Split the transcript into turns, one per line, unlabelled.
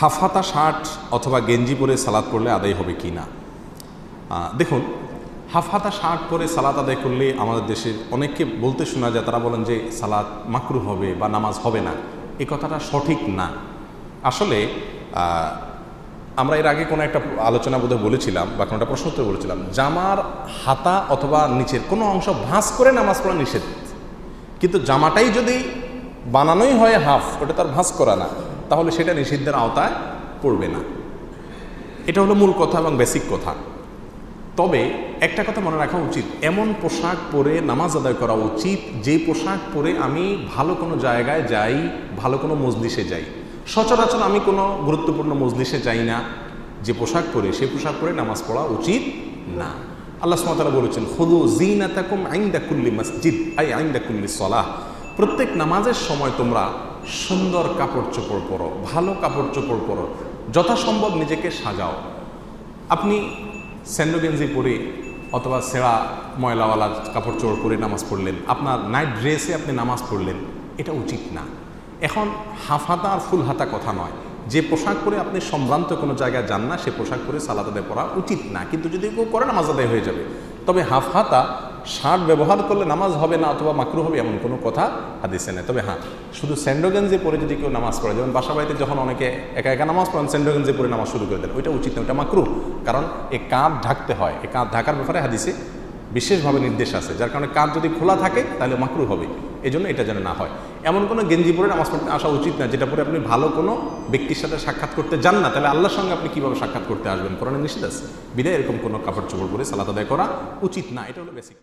হাফহাতা shirt অথবা গেঞ্জি পরে সালাদ পড়লে আদায় হবে কি না? দেখুন হাফহাতা শার্ট পরে সালাদ আদায় করলে আমাদের দেশের অনেককে বলতে শোনা যায়, তারা বলেন যে সালাদ মাকরু হবে বা নামাজ হবে না। এ কথাটা সঠিক না। আসলে আমরা এর আগে কোনো একটা আলোচনা বোধহয় বলেছিলাম বা কোনো একটা প্রশ্ন উত্তরে বলেছিলাম, জামার হাতা অথবা নিচের কোনো অংশ ভাঁজ করে নামাজ পড়া নিষেধ। কিন্তু জামাটাই যদি বানানোই হয় হাফ, ওটা তার ভাঁজ করা না। তাহলে সেটা নিষিদ্ধের আওতায় পড়বে না। এটা হলো মূল কথা এবং বেসিক কথা। তবে একটা কথা মনে রাখা উচিত, এমন পোশাক পরে নামাজ আদায় করা উচিত, যে পোশাক পরে আমি ভালো কোনো জায়গায় যাই, ভালো কোনো মজলিসে যাই। সচরাচর আমি কোনো গুরুত্বপূর্ণ মজলিসে যাই না, যে পোশাক পরে সেই পোশাক পরে নামাজ পড়া উচিত না। আল্লাহ সুমাতারা বলেছেন খুদু জিনাতাকুম আইন্দা কুল্লি মসজিদ আই আইন্দা কুল্লি সলাহ। প্রত্যেক নামাজের সময় তোমরা সুন্দর কাপড় চোপড় পরো, ভালো কাপড় চোপড় পরো, যথাসম্ভব নিজেকে সাজাও। আপনি স্যান্ডো গেঞ্জি পরে অথবা সেরা ময়লাওয়ালা কাপড় চোপড় পরে নামাজ পড়লেন, আপনার নাইট ড্রেসে আপনি নামাজ পড়লেন, এটা উচিত না। এখন হাফ হাতা আর ফুল হাতা কথা নয়। যে পোশাক পরে আপনি সম্ভ্রান্ত কোনো জায়গায় যান না, সে পোশাক পরে সালাদ আদায় করা উচিত না। কিন্তু যদি কেউ করে, নামাজ আদায় হয়ে যাবে। তবে হাফ হাতা শার্ট ব্যবহার করলে নামাজ হবে না অথবা মাকরু হবে এমন কোনো কথা হাদিসে নেই। তবে হ্যাঁ শুধু স্যান্ডোগেঞ্জে পরে যদি কেউ নামাজ পড়ে, যেমন বাসা বাড়িতে যখন অনেকে একা একা নামাজ পড়েন স্যান্ডোগেঞ্জে পরে নামাজ শুরু করে দেন, ওইটা উচিত না, ওইটা মাকরু। কারণ এ কাঁধ ঢাকতে হয়, এ কাঁধ ঢাকার ব্যাপারে হাদিসে বিশেষভাবে নির্দেশ আছে, যার কারণে কাঁধ যদি খোলা থাকে তাহলে মাকরু হবে এই জন্য এটা যেন না হয়। এমন কোনো গেঞ্জি পরে নামাজ পড়তে আসা উচিত না, যেটা পরে আপনি ভালো কোনো ব্যক্তির সাথে সাক্ষাৎ করতে যান না, তাহলে আল্লাহর সঙ্গে আপনি কীভাবে সাক্ষাৎ করতে আসবেন? কোরআনে নিষেধ আছে। বিদায় এরকম কোনো কাপড় চোপড় পরে সালাত আদায় করা উচিত না, এটা হলো বেসিক